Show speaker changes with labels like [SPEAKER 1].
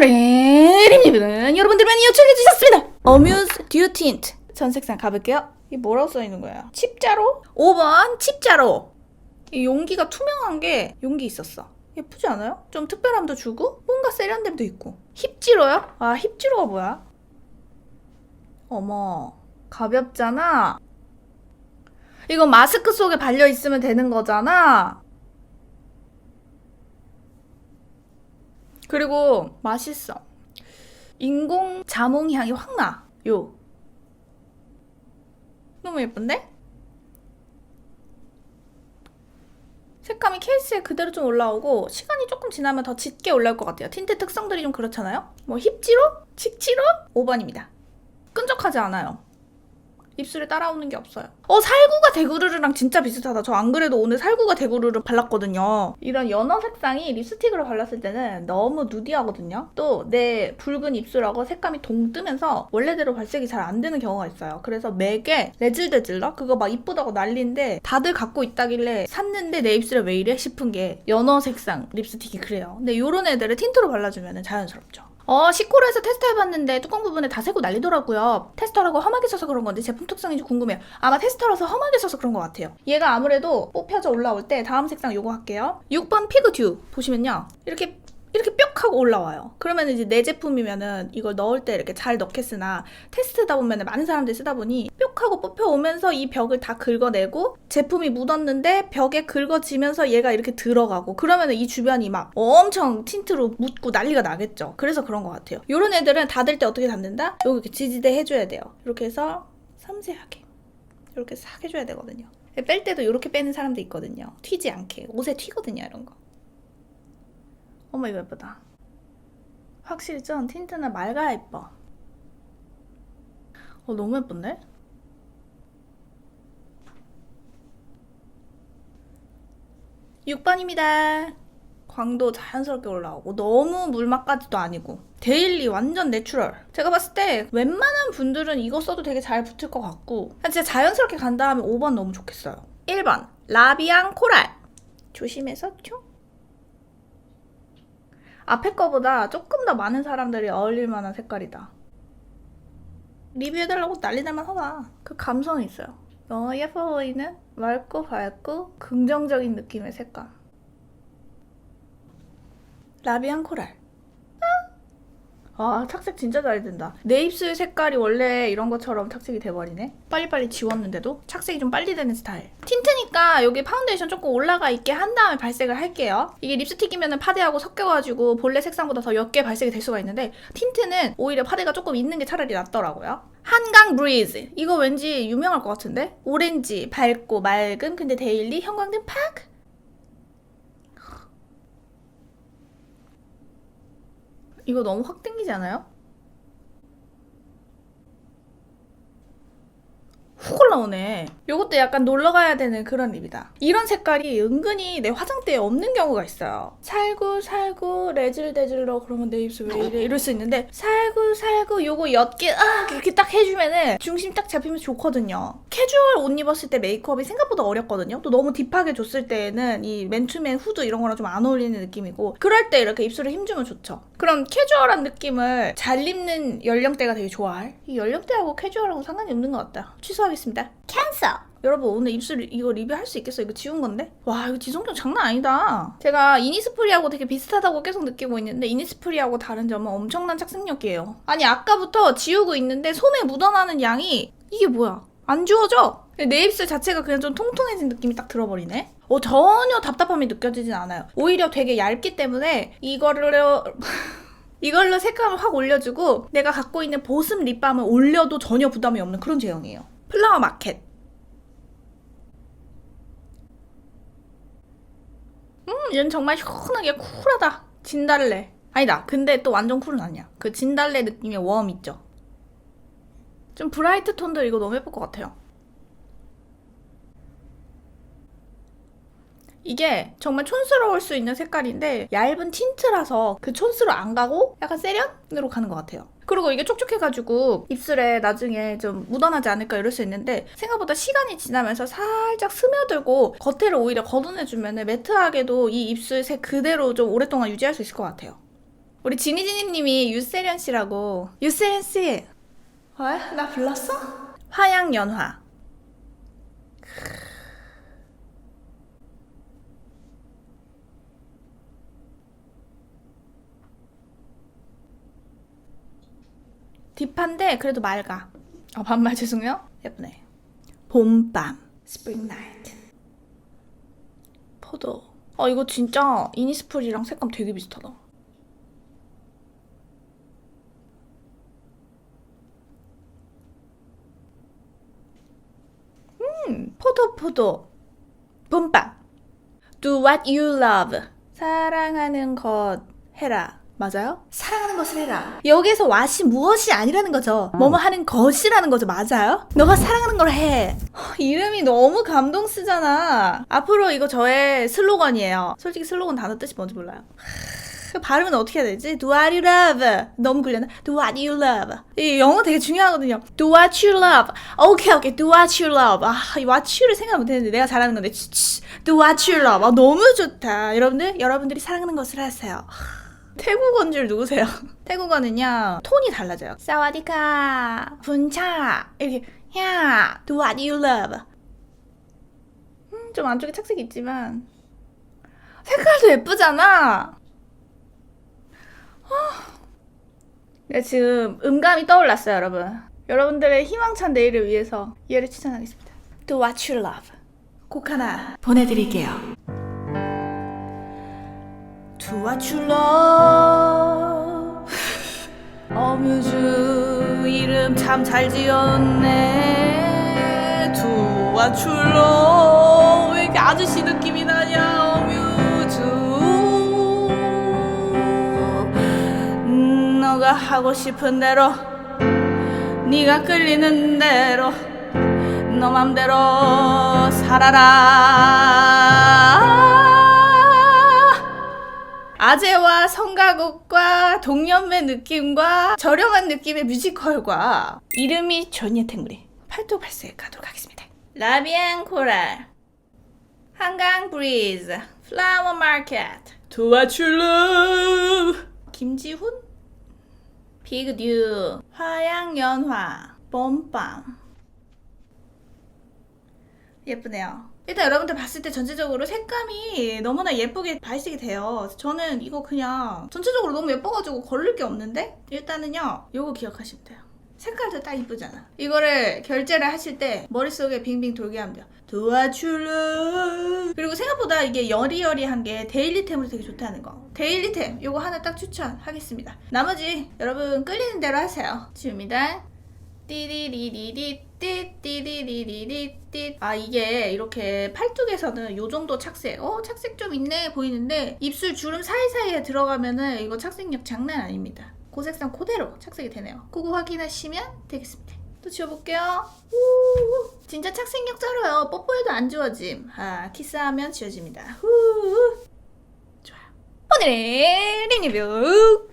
[SPEAKER 1] 오늘의 립립은 여러분들 많이 요청해 주셨습니다. 어뮤즈 듀 틴트 전 색상 가볼게요. 이게 뭐라고 써 있는 거예요? 칩자로? 5번 칩자로. 이 용기가 투명한 게 용기 있었어. 예쁘지 않아요? 좀 특별함도 주고 뭔가 세련됨도 있고. 힙지로요? 아 힙지로가 뭐야? 어머 가볍잖아. 이거 마스크 속에 발려 있으면 되는 거잖아. 그리고 맛있어. 인공 자몽 향이 확 나. 요. 너무 예쁜데? 색감이 케이스에 그대로 좀 올라오고 시간이 조금 지나면 더 짙게 올라올 것 같아요. 틴트 특성들이 좀 그렇잖아요. 뭐 힙지로? 칙지로? 5번입니다. 끈적하지 않아요. 입술에 따라오는 게 없어요. 어, 살구가 대구르르랑 진짜 비슷하다. 저 안 그래도 오늘 살구가 대구르르 발랐거든요. 이런 연어 색상이 립스틱으로 발랐을 때는 너무 누디하거든요. 또 내 붉은 입술하고 색감이 동뜨면서 원래대로 발색이 잘 안 되는 경우가 있어요. 그래서 맥에 레질레질러? 그거 막 이쁘다고 난리인데 다들 갖고 있다길래 샀는데 내 입술에 왜 이래 싶은 게 연어 색상 립스틱이 그래요. 근데 요런 애들을 틴트로 발라주면 자연스럽죠. 어, 시코르에서 테스트 해봤는데 뚜껑 부분에 다 새고 난리더라고요. 테스터라고 험하게 써서 그런 건데 제품 특성인지 궁금해요. 아마 테스터라서 험하게 써서 그런 것 같아요. 얘가 아무래도 뽑혀져 올라올 때 다음 색상 요거 할게요. 6번 피그 듀 보시면요. 이렇게 이렇게 뿅 하고 올라와요. 그러면 이제 내 제품이면은 이걸 넣을 때 이렇게 잘 넣겠으나 테스트다 보면 많은 사람들이 쓰다 보니 뿅 하고 뽑혀오면서 이 벽을 다 긁어내고 제품이 묻었는데 벽에 긁어지면서 얘가 이렇게 들어가고 그러면 이 주변이 막 엄청 틴트로 묻고 난리가 나겠죠. 그래서 그런 것 같아요. 이런 애들은 닫을 때 어떻게 닫는다? 여기 이렇게 지지대 해줘야 돼요. 이렇게 해서 섬세하게 이렇게 싹 해줘야 되거든요. 뺄 때도 이렇게 빼는 사람도 있거든요. 튀지 않게 옷에 튀거든요 이런 거. 어머 이거 예쁘다. 확실히 좀 틴트는 맑아야 예뻐. 어 너무 예쁜데? 육번입니다 광도 자연스럽게 올라오고 너무 물맛까지도 아니고 데일리 완전 내추럴 제가 봤을 때 웬만한 분들은 이거 써도 되게 잘 붙을 것 같고 진짜 자연스럽게 간다 하면 5번 너무 좋겠어요 1번 라비앙 코랄 조심해서 쭉 앞에 거보다 조금 더 많은 사람들이 어울릴 만한 색깔이다. 리뷰해달라고 난리 날만 하다. 그 감성이 있어요. 너무 예뻐 보이는 맑고 밝고 긍정적인 느낌의 색감. 라비앙 코랄. 아, 착색 진짜 잘 된다. 내 입술 색깔이 원래 이런 것처럼 착색이 돼버리네. 빨리빨리 지웠는데도 착색이 좀 빨리 되는 스타일. 틴트니까 여기 파운데이션 조금 올라가 있게 한 다음에 발색을 할게요. 이게 립스틱이면 파데하고 섞여가지고 본래 색상보다 더 옅게 발색이 될 수가 있는데 틴트는 오히려 파데가 조금 있는 게 차라리 낫더라고요. 한강 브리즈. 이거 왠지 유명할 것 같은데? 오렌지, 밝고 맑은 근데 데일리 형광등 팍! 이거 너무 확 땡기지 않아요? 훅 올라오네. 요것도 약간 놀러 가야 되는 그런 립이다. 이런 색깔이 은근히 내 화장대에 없는 경우가 있어요. 살구 살구 레질레질러 그러면 내 입술 왜 이래 이럴 수 있는데 살구 살구 요거 옅게 아 이렇게 딱 해주면은 중심 딱 잡히면서 좋거든요. 캐주얼 옷 입었을 때 메이크업이 생각보다 어렵거든요. 또 너무 딥하게 줬을 때는 이 맨투맨 후드 이런 거랑 좀 안 어울리는 느낌이고 그럴 때 이렇게 입술에 힘주면 좋죠. 그럼 캐주얼한 느낌을 잘 입는 연령대가 되게 좋아할 이 연령대하고 캐주얼하고 상관이 없는 것 같다. 취소하겠습니다. 캔서! 여러분 오늘 입술 이거 리뷰할 수 있겠어요? 이거 지운 건데? 와 이거 지성력 장난 아니다. 제가 이니스프리하고 되게 비슷하다고 계속 느끼고 있는데 이니스프리하고 다른 점은 엄청난 착색력이에요. 아니 아까부터 지우고 있는데 솜에 묻어나는 양이 이게 뭐야? 안 지워져? 내 입술 자체가 그냥 좀 통통해진 느낌이 딱 들어버리네? 어, 전혀 답답함이 느껴지진 않아요. 오히려 되게 얇기 때문에 이거를 이걸로 색감을 확 올려주고 내가 갖고 있는 보습 립밤을 올려도 전혀 부담이 없는 그런 제형이에요. 플라워 마켓. 음, 얘는 정말 시원하게 쿨하다. 진달래. 아니다. 근데 또 완전 쿨은 아니야. 그 진달래 느낌의 웜 있죠. 좀 브라이트 톤들 이거 너무 예쁠 것 같아요. 이게 정말 촌스러울 수 있는 색깔인데 얇은 틴트라서 그 촌스러 안 가고 약간 세련으로 가는 것 같아요. 그리고 이게 촉촉해가지고 입술에 나중에 좀 묻어나지 않을까 이럴 수 있는데 생각보다 시간이 지나면서 살짝 스며들고 겉에를 오히려 걷어내주면 매트하게도 이 입술 색 그대로 좀 오랫동안 유지할 수 있을 것 같아요. 우리 지니지니님이 유세련 씨라고. 유세련 씨. 왜? 나 불렀어? 화양연화. 딥한데 그래도 맑아. 아 반말 죄송해요. 예쁘네. 봄밤. 스프링 나이트. 포도. 아 이거 진짜 이니스프리랑 색감 되게 비슷하다. 음, 포도 포도. 봄밤. Do what you love. 사랑하는 것 해라. 맞아요? 사랑하는 것을 해라. 여기서 what이 무엇이 아니라는 거죠. 뭐뭐 하는 것이라는 거죠. 맞아요? 너가 사랑하는 걸 해. 허, 이름이 너무 감동 쓰잖아. 앞으로 이거 저의 슬로건이에요. 솔직히 슬로건 단어 뜻이 뭔지 몰라요. 그 발음은 어떻게 해야 되지? Do what you love. 너무 굴렸나? Do what you love. 이 영어 되게 중요하거든요. Do what you love. 오케이, 오케이. Do what you love. 아, 이 what you를 생각 못 했는데 내가 잘하는 건데. Do what you love. 아, 너무 좋다. 여러분들, 여러분들이 사랑하는 것을 하세요. 태국어인 줄 누구세요? 태국어는요, 톤이 달라져요. 사와디카, 분차. 이렇게, 야, do what you love. 음, 좀 안쪽에 착색이 있지만. 색깔도 예쁘잖아. 네, 지금 음감이 떠올랐어요, 여러분. 여러분들의 희망찬 내일을 위해서 얘를 추천하겠습니다. Do what you love. 곡 하나 보내드릴게요. Do what you love. 어뮤즈 이름 참 잘 지었네. Do what you love. 왜 이렇게 아저씨 느낌이 나냐, 어뮤즈. 음, 너가 하고 싶은 대로 네가 끌리는 대로 너 맘대로 살아라 아재와 성가곡과 동년배 느낌과 저렴한 느낌의 뮤지컬과 이름이 전예택물이 팔도팔세 가도록 하겠습니다. 라비앙 코랄 한강 브리즈 플라워 마켓 love 김지훈 비그듀 화양연화 봄밤. 예쁘네요 일단 여러분들 봤을 때 전체적으로 색감이 너무나 예쁘게 발색이 돼요. 저는 이거 그냥 전체적으로 너무 예뻐가지고 거를 게 없는데 일단은요 요거 기억하시면 돼요. 색깔도 딱 이쁘잖아. 이거를 결제를 하실 때 머릿속에 빙빙 돌게 하면 돼요. 도와줄래? 그리고 생각보다 이게 여리여리한 게 데일리템으로 되게 좋다는 거. 데일리템 요거 하나 딱 추천하겠습니다. 나머지 여러분 끌리는 대로 하세요. 지웁니다 띠리리리리 띠띠리리리리 아 이게 이렇게 팔뚝에서는 요 정도 착색. 어 착색 좀 있네 보이는데 입술 주름 사이사이에 들어가면은 이거 착색력 장난 아닙니다. 고색상 그대로 착색이 되네요. 그거 확인하시면 되겠습니다. 또 지워볼게요. 우 진짜 착색력 쩔어요. 뽀뽀해도 안 지워짐. 아 키스하면 지워집니다. 후. 좋아요. 오늘의 리뷰